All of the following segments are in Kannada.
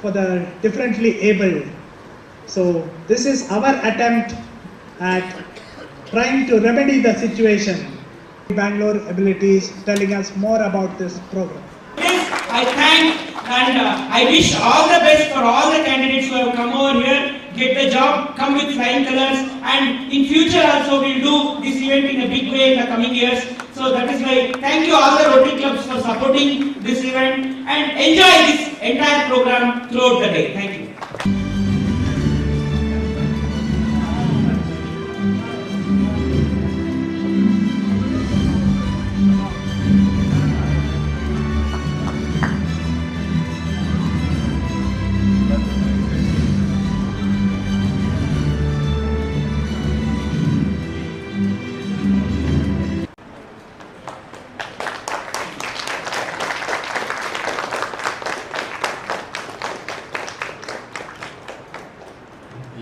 for the differently abled. So this is our attempt at trying to remedy the situation. Bangalore Abilities telling us more about this program. I thank and uh, I wish all the best for all the candidates who have come over here, get the job, come with flying colors, and in future also we'll do this event in a big way in the coming years. So that is why thank you all the Rotary clubs for supporting this event and enjoy this entire program throughout the day. Thank you.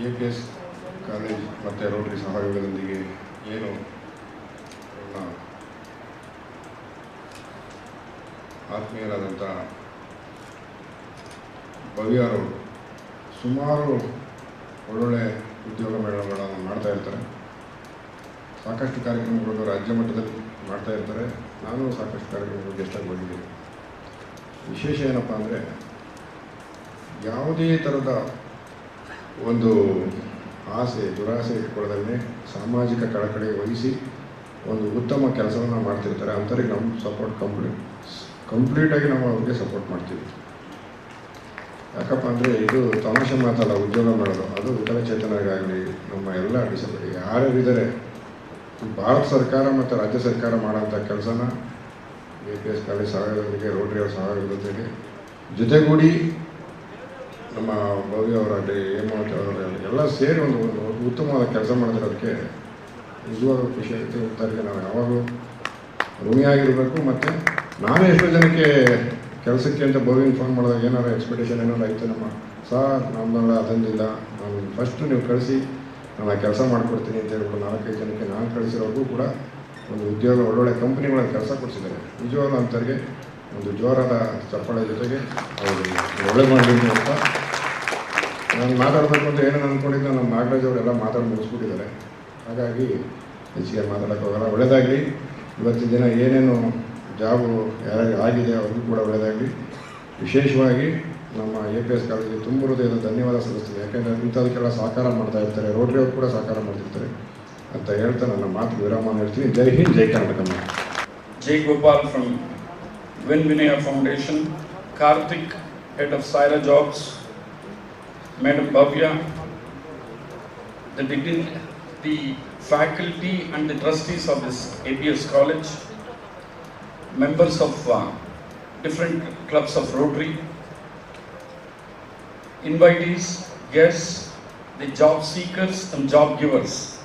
A P S college ಮತ್ತು ರೋಟರಿ ಸಹಯೋಗದೊಂದಿಗೆ ಏನು ಆತ್ಮೀಯರಾದಂಥ ಭವ್ಯರು ಸುಮಾರು ಒಳ್ಳೊಳ್ಳೆ ಉದ್ಯೋಗ ಮೇಳಗಳನ್ನು ಮಾಡ್ತಾ ಇರ್ತಾರೆ. ಸಾಕಷ್ಟು ಕಾರ್ಯಕ್ರಮಗಳನ್ನು ರಾಜ್ಯ ಮಟ್ಟದಲ್ಲಿ ಮಾಡ್ತಾ ಇರ್ತಾರೆ. ನಾನು ಸಾಕಷ್ಟು ಕಾರ್ಯಕ್ರಮಗಳು ಗೆಸ್ಟಾಗಿ ಬಂದಿದ್ದೀನಿ. ವಿಶೇಷ ಏನಪ್ಪ ಅಂದರೆ ಯಾವುದೇ ಥರದ ಒಂದು ಆಸೆ, ದುರಾಸೆ ಕೊಡದಲ್ಲೇ ಸಾಮಾಜಿಕ ಕಳಕಳಿ ವಹಿಸಿ ಒಂದು ಉತ್ತಮ ಕೆಲಸವನ್ನು ಮಾಡ್ತಿರ್ತಾರೆ. ಅಂಥವ್ರಿಗೆ ನಮ್ಮ ಸಪೋರ್ಟ್ ಕಂಪ್ಲೀಟ್ ಕಂಪ್ಲೀಟಾಗಿ ನಾವು ಅವ್ರಿಗೆ ಸಪೋರ್ಟ್ ಮಾಡ್ತೀವಿ. ಯಾಕಪ್ಪ ಅಂದರೆ ಇದು ತಮಾಷೆ ಮಾತಲ್ಲ, ಉದ್ಯೋಗ ಮಾಡೋದು. ಅದು ವಿಕಲಚೇತನರಿಗಾಗಲಿ ನಮ್ಮ ಎಲ್ಲ ಡಿಸಬಿಲಿಟಿ ಯಾರ್ಯಾರಿದ್ದಾರೆ ಭಾರತ ಸರ್ಕಾರ ಮತ್ತು ರಾಜ್ಯ ಸರ್ಕಾರ ಮಾಡೋಂಥ ಕೆಲಸನ ಎ ಪಿ ಎಸ್ ಕಾಲೇಜ್ ಸಹಾಯದೊಂದಿಗೆ ರೋಟ್ರಿಯವ್ರ ಸಹಾಯದೊಂದಿಗೆ ಜೊತೆಗೂಡಿ ನಮ್ಮ ಭವ್ಯ ಅವರಾಗಲಿ ಹೇಮಾವತಿ ಅವರಾಗಲಿ, ಎಲ್ಲ ಸೇರಿ ಒಂದು ಒಂದು ಉತ್ತಮವಾದ ಕೆಲಸ ಮಾಡಿದಿರೋದಕ್ಕೆ ನಿಜವಾದ ಖುಷಿ ಆಗುತ್ತೆ ಇವತ್ತರಿಗೆ ನಾವು ಯಾವಾಗಲೂ ಋಣಿಯಾಗಿರಬೇಕು ಮತ್ತು ನಾನೇ ಎಷ್ಟೋ ಜನಕ್ಕೆ ಕೆಲಸಕ್ಕೆ ಅಂತ ಭವ್ಯ ಫೋನ್ ಮಾಡಿದಾಗ ಏನಾರು ಎಕ್ಸ್ಪೆಕ್ಟೇಷನ್ ಏನಾರು ಆಯಿತು ನಮ್ಮ ಸರ್, ನಮ್ಮ ಅದೊಂದಿಲ್ಲ ನಾನು ಫಸ್ಟ್ ನೀವು ಕಳಿಸಿ, ನಾನು ಕೆಲಸ ಮಾಡಿಕೊಡ್ತೀನಿ ಅಂತ ಹೇಳ್ಬಿಟ್ಟು ನಾಲ್ಕೈದು ಜನಕ್ಕೆ ನಾನು ಕಳಿಸಿರೋರ್ಗೂ ಕೂಡ ಒಂದು ಉದ್ಯೋಗ, ಒಳ್ಳೊಳ್ಳೆ ಕಂಪ್ನಿಗಳಲ್ಲಿ ಕೆಲಸ ಕೊಡಿಸಿದ್ದಾರೆ. ನಿಜವಾಗ್ಲೂ ಅಂಥವ್ರಿಗೆ ಒಂದು ಜೋರಾದ ಚಪ್ಪಳ ಜೊತೆಗೆ ಅವರು ಒಳ್ಳೆ ಮಾಡಿದ್ದೀನಿ ಅಂತ ನಾನು ಮಾತಾಡಬೇಕು ಅಂತ ಏನೇನು ಅಂದ್ಕೊಂಡಿದ್ದೆ ನಮ್ಮ ನಾಗರಾಜ್ ಅವರೆಲ್ಲ ಮಾತಾಡಿ ಮುಗಿಸ್ಬಿಟ್ಟಿದ್ದಾರೆ. ಹಾಗಾಗಿ ಹೆಚ್ಚಿಗೆ ಮಾತಾಡೋಕ್ಕೆ ಹೋಗಲ್ಲ ಒಳ್ಳೆಯದಾಗಲಿ ಇವತ್ತಿನ ದಿನ ಏನೇನು ಜಾಬು ಯಾರು ಆಗಿದೆ ಅವ್ರಿಗೂ ಕೂಡ ಒಳ್ಳೆಯದಾಗಲಿ ವಿಶೇಷವಾಗಿ ನಮ್ಮ ಎ ಪಿ ಎಸ್ ಕಾಲೇಜಿಗೆ ತುಂಬ ಹೃದಯದ ಧನ್ಯವಾದ ಸಲ್ಲಿಸ್ತೀನಿ. ಯಾಕೆಂದರೆ ಇಂಥದಕ್ಕೆಲ್ಲ ಸಹಕಾರ ಮಾಡ್ತಾ ಇರ್ತಾರೆ. ರೋಟ್ರಿ ಅವರು ಕೂಡ ಸಹಕಾರ ಮಾಡ್ತಿರ್ತಾರೆ. ಅಂತ ಹೇಳ್ತಾ ನನ್ನ ಮಾತು ವಿರಾಮ ಹೇಳ್ತೀನಿ. ಜೈ ಹಿಂದ್ ಜೈ Karnataka. Jai Gopal from win Vinaya foundation Karthik head of Syra Jobs, Madam Bhavya, the the faculty and the trustees of this APS college, members of uh, different clubs of Rotary, invitees, guests, the job seekers and job givers.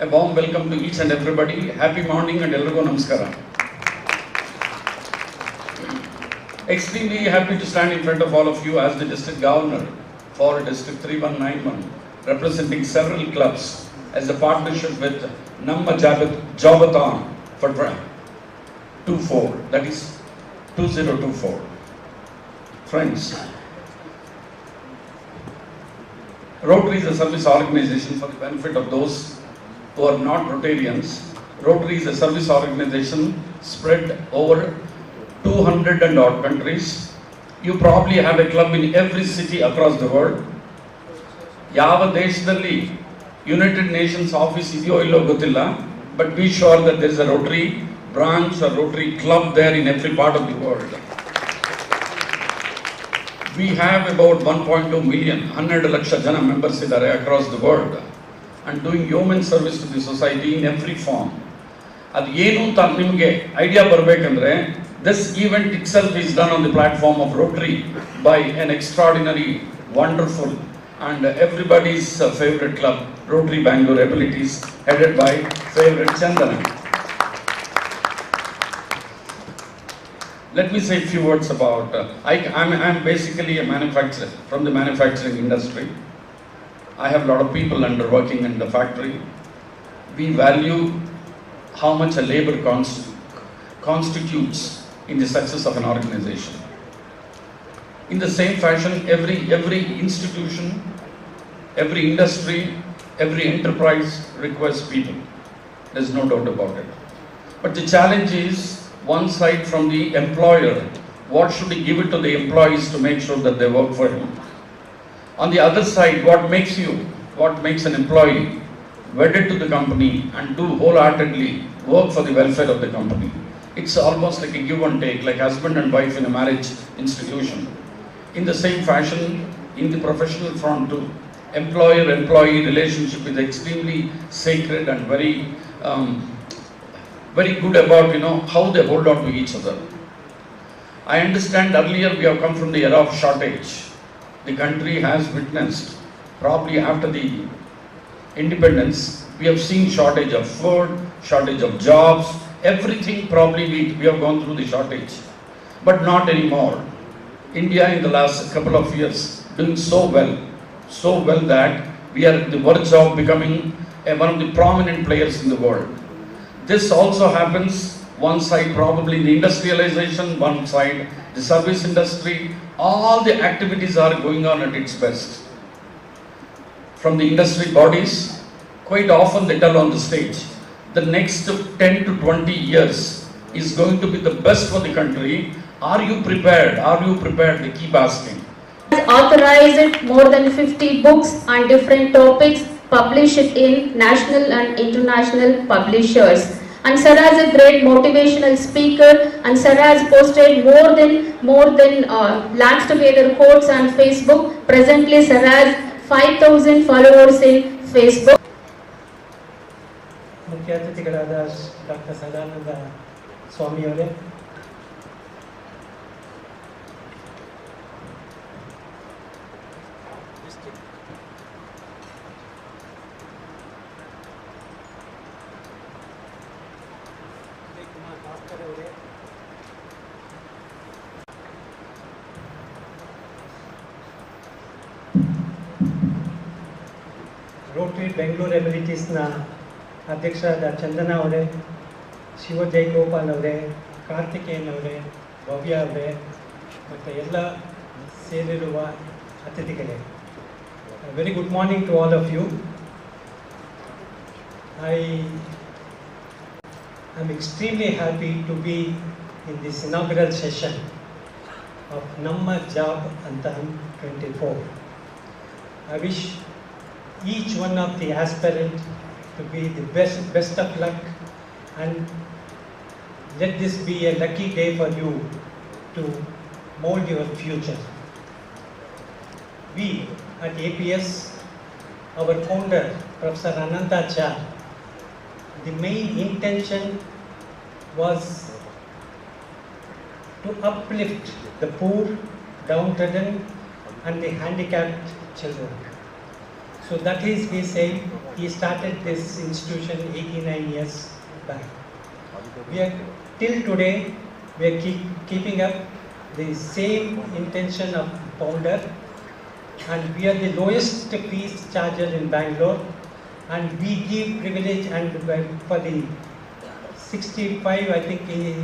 A warm welcome to each and everybody. Happy morning and elrigo namaskara. Extremely happy to stand in front of all of you as the district governor for District 3191, representing several clubs as a partnership with Namma Jabat- Jobathon for 24, that is 2024. Friends, Rotary is a service organization for the benefit of those who are not Rotarians. Rotary is a service organization spread over 200 and odd countries. You probably have a club in every city across the world ಯಾವ ದೇಶದಲ್ಲಿ ಯುನೈಟೆಡ್ ನೇಷನ್ಸ್ ಆಫೀಸ್ ಇದೆಯೋ ಇಲ್ಲೋ ಗೊತ್ತಿಲ್ಲ but be sure that this a Rotary branch a Rotary club there in every part of the world we have about 1.2 million, 100 laksha jana members ಇದ್ದಾರೆ across the world and doing human service to the society in every form ಅದು ಏನು ಅಂತ ನಿಮಗೆ ಐಡಿಯಾ ಬರಬೇಕಂದ್ರೆ This event itself is done on the platform of Rotary by an extraordinary, wonderful, and everybody's favorite club, Rotary Bangalore Abilities, headed by favorite Chandanan. Let me say a few words about, uh, I, am I'm, I'm basically a manufacturer, from the manufacturing industry. I have a lot of people under working in the factory. We value how much a labor constitutes in the success of an organization. In the same fashion, every, every institution, every industry, every enterprise requires people. There's no doubt about it. But the challenge is one side from the employer, what should he give it to the employees to make sure that they work for him? On the other side, what makes you, what makes an employee wedded to the company and do wholeheartedly work for the welfare of the company? It's almost like a give and take, like husband and wife in a marriage institution. In the same fashion, in the professional front too, employer-employee relationship is extremely sacred and very, um, very good about, you know, how they hold on to each other. I understand earlier we have come from the era of shortage. The country has witnessed, probably after the independence, we have seen shortage of food, shortage of jobs, everything probably we, we have gone through the shortage. But not anymore. India in the last couple of years doing so well, so well that we are at the verge of becoming a, one of the prominent players in the world. This also happens one side probably the industrialization, one side the service industry, all the activities are going on at its best. From the industry bodies, quite often they tell on the stage, the next 10 to 20 years is going to be the best for the country. Are you prepared? Are you prepared? They keep asking. authorized more than 50 books on different topics published in national and international publishers. And Sir is a great motivational speaker and Sir has posted more than more than uh, lakhs together quotes on Facebook. Presently Sir has 5000 followers in Facebook. ಮುಖ್ಯ ಅತಿಥಿಗಳಾದ ಡಾಕ್ಟರ್ ಸದಾನಂದ ಸ್ವಾಮಿಯವರೇ. ರೋಟರಿ ಬೆಂಗಳೂರು ಎಬಿಲಿಟೀಸ್ನ ಅಧ್ಯಕ್ಷರಾದ ಚಂದನ ಅವರೇ, ಶಿವ ಜಯಗೋಪಾಲ್ ಅವರೇ, ಕಾರ್ತಿಕೇಯನ್ ಅವರೇ, ಭವ್ಯ ಅವರೇ, ಮತ್ತು ಎಲ್ಲ ಸೇರಿರುವ ಅತಿಥಿಗಳೇ. Very good morning to all of you I am extremely happy to be in this inaugural session of ನಮ್ಮ ಜಾಬ್ ಅಂತ twenty four I wish each one of the aspirant to be the best, best of luck and let this be a lucky day for you to mold your future. We at APS, our founder, Professor Ananta Cha, the main intention was to uplift the poor, downtrodden and the handicapped children. So that is he saying he started this institution 89 years back. We are till today we are keep, keeping up the same intention of founder. And we are the lowest fees charger in Bangalore. And we give privilege and for the 65 I think eh,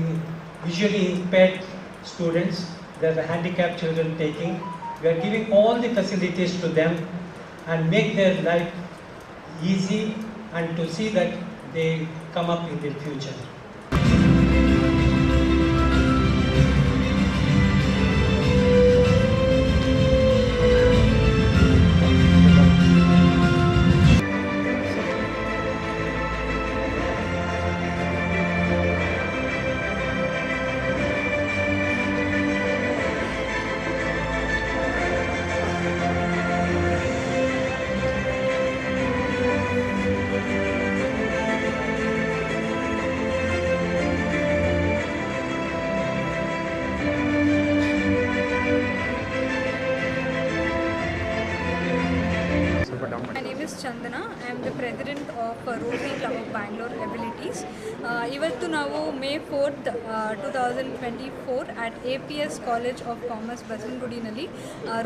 visually impaired students that are handicapped children taking. We are giving all the facilities to them and make their life easy and to see that they come up in the future. Chandana. I am the president of Rotary club of Bangalore abilities ಇವತ್ತು ನಾವು May fourth two thousand twenty four at A P S college of commerce ಬಸವನಗುಡಿನಲ್ಲಿ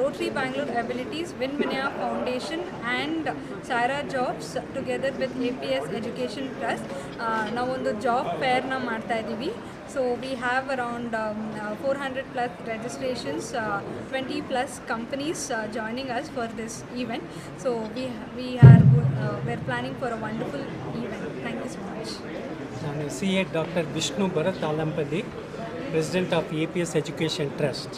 Rotary Bangalore abilities win Vinaya foundation and Syra jobs together with A P S education trust ನಾವೊಂದು ಜಾಬ್ ಫೇರ್ನ ಮಾಡ್ತಾ ಇದ್ದೀವಿ. so we have around four hundred plus registrations twenty plus companies joining us for this event so we we are we are planning for a wonderful event thank you so much ನಾನು C A doctor Vishnu Bharath Alampalli president of A P S education trust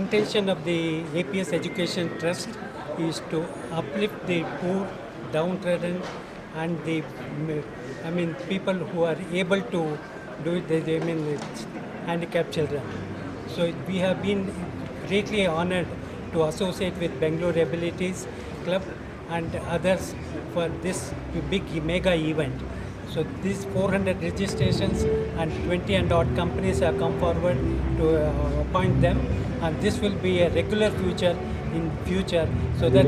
intention of the A P S education trust is to uplift the poor downtrodden and the I mean people who are able to do it, they, mean it's handicapped children. So we have been greatly honored to associate with Bangalore Abilities Club and others for this big mega event. So these 400 registrations and 20 and odd companies have come forward to uh, appoint them and this will be a regular feature in future so that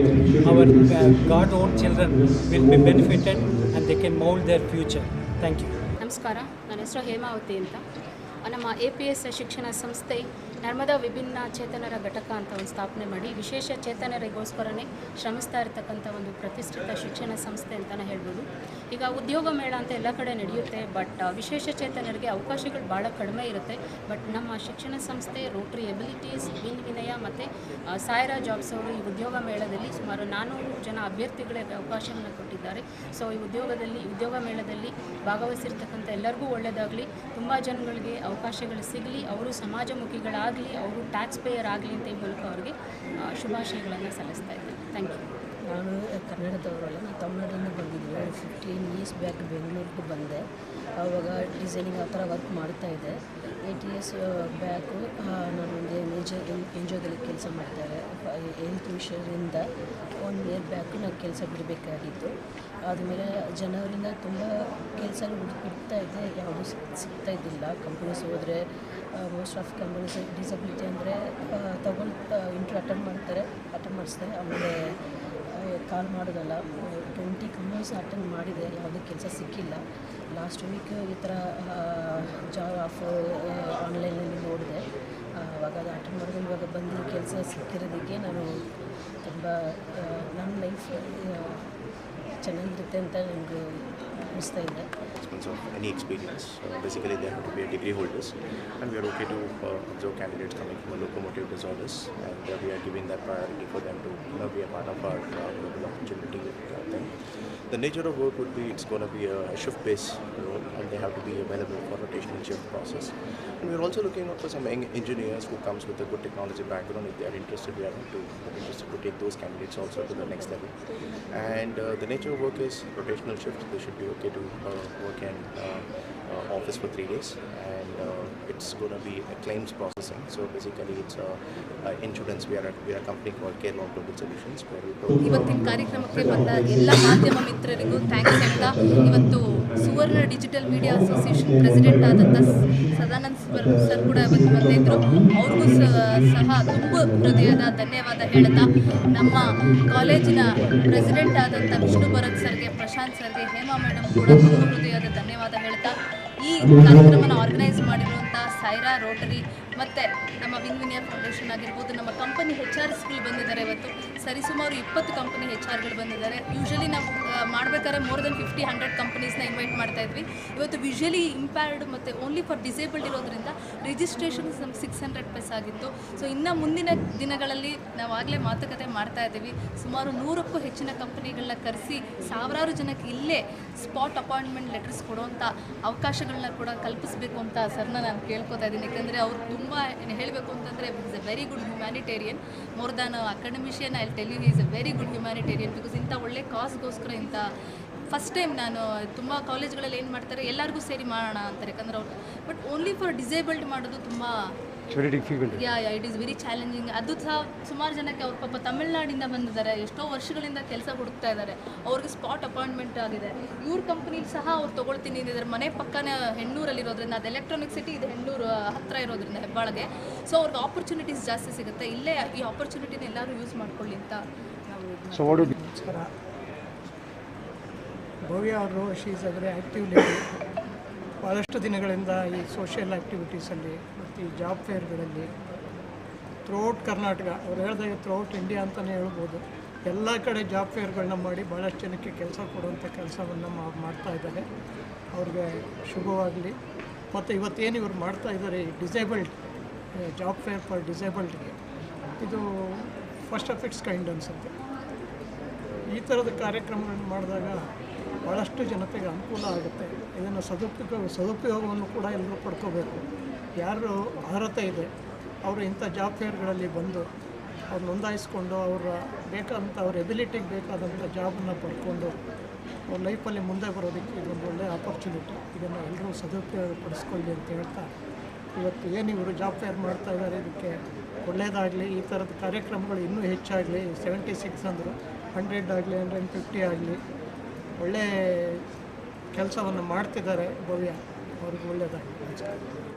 our uh, God-owned children will be benefited and they can mold their future. Thank you. ನಮಸ್ಕಾರ. ನನ್ನ ಹೆಸರು ಹೇಮಾವತಿ ಅಂತ. ನಮ್ಮ ಎ ಪಿ ಎಸ್ ಶಿಕ್ಷಣ ಸಂಸ್ಥೆ ನರ್ಮದಾ ವಿಭಿನ್ನ ಚೇತನರ ಘಟಕ ಅಂತ ಒಂದು ಸ್ಥಾಪನೆ ಮಾಡಿ, ವಿಶೇಷ ಚೇತನರಿಗೋಸ್ಕರನೇ ಶ್ರಮಿಸ್ತಾ ಇರತಕ್ಕಂಥ ಒಂದು ಪ್ರತಿಷ್ಠಿತ ಶಿಕ್ಷಣ ಸಂಸ್ಥೆ ಅಂತಲೇ ಹೇಳ್ಬೋದು. ಈಗ ಉದ್ಯೋಗ ಮೇಳ ಅಂತ ಎಲ್ಲ ಕಡೆ ನಡೆಯುತ್ತೆ ಬಟ್ ವಿಶೇಷ ಚೇತನರಿಗೆ ಅವಕಾಶಗಳು ಭಾಳ ಕಡಿಮೆ ಇರುತ್ತೆ. ಬಟ್ ನಮ್ಮ ಶಿಕ್ಷಣ ಸಂಸ್ಥೆ ರೋಟ್ರಿ ಎಬಿಲಿಟೀಸ್ ವಿನ್ ವಿನಯ ಮತ್ತು ಸಾಯರಾ ಜಾಬ್ಸ್ ಅವರು ಈ ಉದ್ಯೋಗ ಮೇಳದಲ್ಲಿ ಸುಮಾರು ನಾನ್ನೂರು ಜನ ಅಭ್ಯರ್ಥಿಗಳಿಗೆ ಅವಕಾಶವನ್ನು ಕೊಟ್ಟಿದ್ದಾರೆ. ಸೊ ಈ ಉದ್ಯೋಗದಲ್ಲಿ, ಉದ್ಯೋಗ ಮೇಳದಲ್ಲಿ ಭಾಗವಹಿಸಿರ್ತಕ್ಕಂಥ ಎಲ್ಲರಿಗೂ ಒಳ್ಳೆಯದಾಗಲಿ ತುಂಬ ಜನಗಳಿಗೆ ಅವಕಾಶಗಳು ಸಿಗಲಿ. ಅವರು ಸಮಾಜಮುಖಿಗಳಾಗಲಿ ಅವರು ಟ್ಯಾಕ್ಸ್ ಪೇಯರ್ ಆಗಲಿ ಅಂತ ಮೂಲಕ ಅವರಿಗೆ ಶುಭಾಶಯಗಳನ್ನು ಸಲ್ಲಿಸ್ತಾ ಇದ್ದೀನಿ. ಥ್ಯಾಂಕ್ ಯು ನಾನು ಕನ್ನಡದವರಲ್ಲ, ನಾನು ತಮಿಳ್ನಾಡಿಂದ ಬಂದಿದ್ದೀನಿ. ಫಿಫ್ಟೀನ್ ಇಯರ್ಸ್ ಬ್ಯಾಕ್ ಬೆಂಗಳೂರಿಗೆ ಬಂದೆ. ಆವಾಗ ಡಿಸೈನಿಂಗ್ ಆ ಥರ ವರ್ಕ್ ಮಾಡ್ತಾಯಿದ್ದೆ ಏಯ್ಟ್ ಇಯರ್ಸ್ ಬ್ಯಾಕು ನಾನು ಒಂದು ಎನ್ ಎನ್ ಜಿ ಒದಲ್ಲಿ ಕೆಲಸ ಮಾಡ್ತಾರೆ ಹೆಲ್ತ್ ವಿಷಯದಿಂದ ಒನ್ ಇಯರ್ ಬ್ಯಾಕು ನಾನು ಕೆಲಸ ಬಿಡಬೇಕಾಗಿತ್ತು. ಆದಮೇಲೆ ಜನವರಿಂದ ತುಂಬ ಕೆಲಸ ಬಿಡ್ತಾ ಇದ್ದೆ ಯಾವುದೂ ಸಿಗ್ತಾ ಇದ್ದಿಲ್ಲ. ಕಂಪ್ನೀಸ್ ಹೋದರೆ ಮೋಸ್ಟ್ ಆಫ್ ಕಂಪನೀಸ್ ಡಿಸಬಿಲಿಟಿ ಅಂದರೆ ತಗೊಂಡು ಇಂಟ್ರ್ ಅಟೆಂಡ್ ಮಾಡ್ತಾರೆ ಅಟೆಂಡ್ ಮಾಡಿಸ್ತಾರೆ. ಆಮೇಲೆ ಕಾಲ್ ಮಾಡೋದಲ್ಲ. ಟ್ವೆಂಟಿ ಕಂಪನೀಸ್ ಅಟೆಂಡ್ ಮಾಡಿದೆ, ಯಾವುದೇ ಕೆಲಸ ಸಿಕ್ಕಿಲ್ಲ. ಲಾಸ್ಟ್ ವೀಕ್ ಈ ಥರ ಜಾಬ್ ಆಫ್ ಆನ್ಲೈನಲ್ಲಿ ನೋಡಿದೆ. ಆವಾಗ ಅದು ಅಟೆಂಡ್ ಮಾಡಿದ್ರೆ ಇವಾಗ ಬಂದು ಕೆಲಸ ಸಿಕ್ಕಿರೋದಕ್ಕೆ ನಾನು ತುಂಬ ನನ್ನ ಲೈಫ್ ಚೆನ್ನಾಗಿರುತ್ತೆ ಅಂತ ನನಗೆ ಅನಿಸ್ತಾ ಇದೆ So any experience. Uh, basically, they have to be a degree holders, and we are okay to uh, observe candidates coming from locomotive disorders, and uh, we are giving that priority for them to uh, be a part of our uh, The nature of work would be it's going to be a shift-based role, and they have to be available for rotational shift process. And we're also looking out for some engineers who comes with a good technology background. If they are interested, we are to interested to take those candidates also to the next level. And uh, the nature of work is rotational shift. They should be okay to uh, work in uh, uh, office for three days, it's going to be a claims processing. So basically, it's a, a insurance. We are a, we are a company called Care Law Global Solutions, where we ಇವತ್ತಿನ ಕಾರ್ಯಕ್ರಮಕ್ಕೆ ಬಂದ ಎಲ್ಲ ಮಾಧ್ಯಮ ಮಿತ್ರರಿಗೂ ಥ್ಯಾಂಕ್ಸ್ ಹೇಳ್ತಾ ಇವತ್ತು Suvarna digital media association president ಆದಂಥ ಸದಾನಂದ್ ಸರ್ ಕೂಡ ಇವತ್ತು ಬಂದಿದ್ದರು ಅವ್ರಿಗೂ ಸಹ ತುಂಬ ಹೃದಯದ ಧನ್ಯವಾದ ಹೇಳ್ತಾ ನಮ್ಮ ಕಾಲೇಜಿನ ಪ್ರೆಸಿಡೆಂಟ್ ಆದಂಥ ವಿಷ್ಣು ಭರತ್ ಸರ್ಗೆ ಪ್ರಶಾಂತ್ ಸರ್ಗೆ ಹೇಮಾ ಮೇಡಮ್ ಕೂಡ ತುಂಬ ಹೃದಯದ ಧನ್ಯವಾದ ಹೇಳ್ತಾ ಈ ಕಾರ್ಯಕ್ರಮನ ಆರ್ಗನೈಸ್ ಮಾಡಿರುವಂಥ ಸೈರಾ ರೋಟರಿ ಮತ್ತು ನಮ್ಮ ವಿನ್ ವಿನಿಯರ್ ಫೌಂಡೇಶನ್ ಆಗಿರ್ಬೋದು ನಮ್ಮ ಕಂಪನಿ ಹೆಚ್ ಆರ್ಸ್ಗಳು ಬಂದಿದ್ದಾರೆ ಇವತ್ತು. ಸರಿಸುಮಾರು ಇಪ್ಪತ್ತು ಕಂಪನಿ ಹೆಚ್ ಆರ್ಗಳು ಬಂದಿದ್ದಾರೆ. ಯೂಶಲಿ ನಾವು ಮಾಡಬೇಕಾದ್ರೆ ಮೋರ್ ದೆನ್ ಫಿಫ್ಟಿ ಹಂಡ್ರೆಡ್ ಕಂಪನೀಸ್ನ ಇನ್ವೈಟ್ ಮಾಡ್ತಾ ಇದ್ವಿ. ಇವತ್ತು ವಿಷುವಲಿ ಇಂಪ್ಯಾರ್ಡ್ ಮತ್ತು ಓನ್ಲಿ ಫಾರ್ ಡಿಸೇಬಲ್ಡ್ ಇರೋದ್ರಿಂದ ರಿಜಿಸ್ಟ್ರೇಷನ್ಸ್ ನಮ್ಗೆ ಸಿಕ್ಸ್ ಹಂಡ್ರೆಡ್ ಪ್ಲಸ್ ಆಗಿತ್ತು. ಸೊ ಇನ್ನು ಮುಂದಿನ ದಿನಗಳಲ್ಲಿ ನಾವು ಆಗಲೇ ಮಾತುಕತೆ ಮಾಡ್ತಾ ಇದ್ದೀವಿ. ಸುಮಾರು ನೂರಕ್ಕೂ ಹೆಚ್ಚಿನ ಕಂಪನಿಗಳನ್ನ ಕರೆಸಿ ಸಾವಿರಾರು ಜನಕ್ಕೆ ಇಲ್ಲೇ ಸ್ಪಾಟ್ ಅಪಾಯಿಂಟ್ಮೆಂಟ್ ಲೆಟರ್ಸ್ ಕೊಡುವಂಥ ಅವಕಾಶಗಳನ್ನ ಕೂಡ ಕಲ್ಪಿಸಬೇಕು ಅಂತ ಸರ್ನ ನಾನು ಕೇಳ್ಕೊತಾ ಇದ್ದೀನಿ. ಯಾಕಂದರೆ ಅವ್ರು ತುಂಬ ಹೇಳಬೇಕು ಅಂತಂದರೆ is a very good humanitarian more than academician I tell you is a very good humanitarian because ಇಂಥ ಒಳ್ಳೆ ಕಾಸ್ಗೋಸ್ಕರ ಇಂಥ ಫಸ್ಟ್ ಟೈಮ್ ನಾನು ತುಂಬ ಕಾಲೇಜ್ಗಳಲ್ಲಿ ಏನು ಮಾಡ್ತಾರೆ ಎಲ್ಲರಿಗೂ ಸೇರಿ ಮಾಡೋಣ ಅಂತಾರೆ ಯಾಕಂದ್ರೆ ಅವ್ರು ಬಟ್ ಓನ್ಲಿ ಫಾರ್ ಡಿಸೇಬಲ್ಡ್ ಮಾಡೋದು ತುಂಬ yeah yeah it is very challenging ಅದು ಸಹ ಸುಮಾರು ಜನಕ್ಕೆ ಅವ್ರ ಪಾಪ ತಮಿಳ್ನಾಡಿಂದ ಬಂದಿದ್ದಾರೆ ಎಷ್ಟೋ ವರ್ಷಗಳಿಂದ ಕೆಲಸ ಹುಡುಕ್ತಾ ಇದ್ದಾರೆ. ಅವ್ರಿಗೆ ಸ್ಪಾಟ್ ಅಪಾಯಿಂಟ್ಮೆಂಟ್ ಆಗಿದೆ. ಇವ್ರ ಕಂಪ್ನಿಲಿ ಸಹ ಅವ್ರು ತೊಗೊಳ್ತೀನಿ ಅಂದಿದ್ದಾರೆ. ಮನೆ ಪಕ್ಕನೇ ಹೆಣ್ಣೂರಲ್ಲಿರೋದ್ರಿಂದ ಅದು ಎಲೆಕ್ಟ್ರಾನಿಕ್ ಸಿಟಿ ಇದು ಹೆಣ್ಣೂರು ಹತ್ತಿರ ಇರೋದ್ರಿಂದ ಹೆಬ್ಬಾಳಿಗೆ. ಸೊ ಅವ್ರಿಗೆ ಆಪರ್ಚುನಿಟೀಸ್ ಜಾಸ್ತಿ ಸಿಗುತ್ತೆ. ಇಲ್ಲೇ ಈ ಆಪರ್ಚುನಿಟಿನ ಎಲ್ಲರೂ ಯೂಸ್ ಮಾಡ್ಕೊಳ್ಳಿ ಅಂತ ನಾವು. ನಮಸ್ಕಾರ. ಭವ್ಯ ಅವರು ಶಿ ಈಸ್ ಅ ವೆರಿ ಭಾಳಷ್ಟು ದಿನಗಳಿಂದ ಈ ಸೋಷಿಯಲ್ ಆ್ಯಕ್ಟಿವಿಟೀಸಲ್ಲಿ ಮತ್ತು ಈ ಜಾಬ್ ಫೇರ್ಗಳಲ್ಲಿ ಥ್ರೂಔಟ್ ಕರ್ನಾಟಕ ಅವ್ರು ಹೇಳಿದಾಗ ಥ್ರೂಔಟ್ ಇಂಡಿಯಾ ಅಂತಲೇ ಹೇಳ್ಬೋದು. ಎಲ್ಲ ಕಡೆ ಜಾಬ್ ಫೇರ್ಗಳನ್ನ ಮಾಡಿ ಭಾಳಷ್ಟು ಜನಕ್ಕೆ ಕೆಲಸ ಕೊಡುವಂಥ ಕೆಲಸವನ್ನು ಮಾಡ್ತಾ ಇದ್ದಾರೆ. ಅವ್ರಿಗೆ ಶುಭವಾಗಲಿ. ಮತ್ತು ಇವತ್ತೇನು ಇವ್ರು ಮಾಡ್ತಾ ಇದ್ದಾರೆ, ಈ ಡಿಸೇಬಲ್ಡ್ ಜಾಬ್ ಫೇರ್ ಫಾರ್ ಡಿಸೇಬಲ್ಡ್ಗೆ ಇದು ಫಸ್ಟ್ ಆಫ್ ಇಟ್ಸ್ ಕೈಂಡ್ ಅನಿಸುತ್ತೆ. ಈ ಥರದ ಕಾರ್ಯಕ್ರಮಗಳನ್ನು ಮಾಡಿದಾಗ ಭಾಳಷ್ಟು ಜನತೆಗೆ ಅನುಕೂಲ ಆಗುತ್ತೆ. ಇದನ್ನು ಸದುಪಯೋಗ, ಸದುಪಯೋಗವನ್ನು ಕೂಡ ಎಲ್ಲರೂ ಪಡ್ಕೋಬೇಕು. ಯಾರು ಅರ್ಹತೆ ಇದೆ, ಅವರು ಇಂಥ ಜಾಬ್ ಫೇರ್ಗಳಲ್ಲಿ ಬಂದು ಅವ್ರು ನೋಂದಾಯಿಸ್ಕೊಂಡು ಅವರ ಬೇಕಾದಂಥ, ಅವ್ರ ಎಬಿಲಿಟಿಗೆ ಬೇಕಾದಂಥ ಜಾಬನ್ನು ಪಡ್ಕೊಂಡು ಅವ್ರ ಲೈಫಲ್ಲಿ ಮುಂದೆ ಬರೋದಕ್ಕೆ ಇದೊಂದು ಒಳ್ಳೆಯ ಆಪರ್ಚುನಿಟಿ ಇದನ್ನು ಎಲ್ಲರೂ ಸದುಪಯೋಗ ಪಡಿಸ್ಕೊಳ್ಳಿ ಅಂತ ಹೇಳ್ತಾ, ಇವತ್ತು ಏನು ಇವರು ಜಾಬ್ ಫೇರ್ ಮಾಡ್ತಾ ಇದ್ದಾರೆ, ಇದಕ್ಕೆ ಒಳ್ಳೆಯದಾಗಲಿ ಈ ಥರದ ಕಾರ್ಯಕ್ರಮಗಳು ಇನ್ನೂ ಹೆಚ್ಚಾಗಲಿ ಸೆವೆಂಟಿ ಸಿಕ್ಸ್ ಅಂದರು ಹಂಡ್ರೆಡ್ ಆಗಲಿ ಹಂಡ್ರೆಡ್ ಫಿಫ್ಟಿ ಆಗಲಿ ಒಳ್ಳೆ ಕೆಲಸವನ್ನು ಮಾಡ್ತಿದ್ದಾರೆ ಭವ್ಯ. ಅವ್ರಿಗೆ ಒಳ್ಳೆಯದಾಗಲಿ.